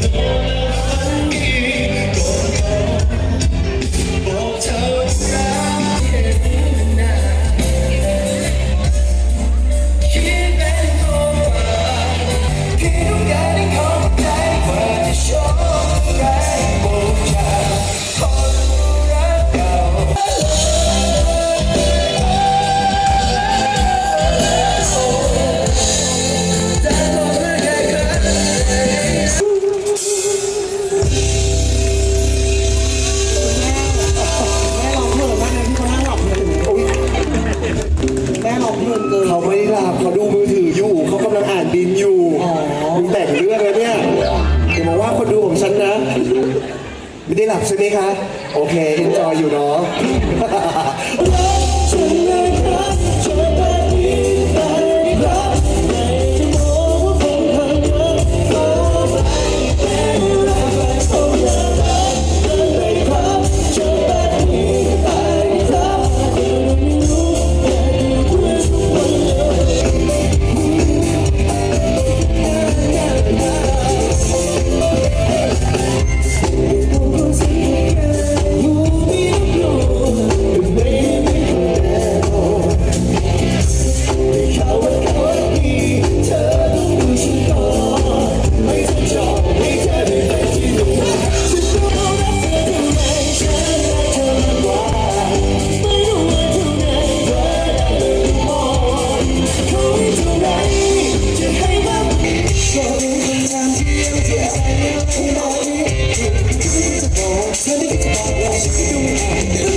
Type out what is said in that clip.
แแต่งเรื่องแล้วเนี่ยอย่ามาว่าคนดูของฉันนะ ไม่ได้หลับใช่ไหมคะ โอเคเอ็นจอยอยู่เนาะ Yeah.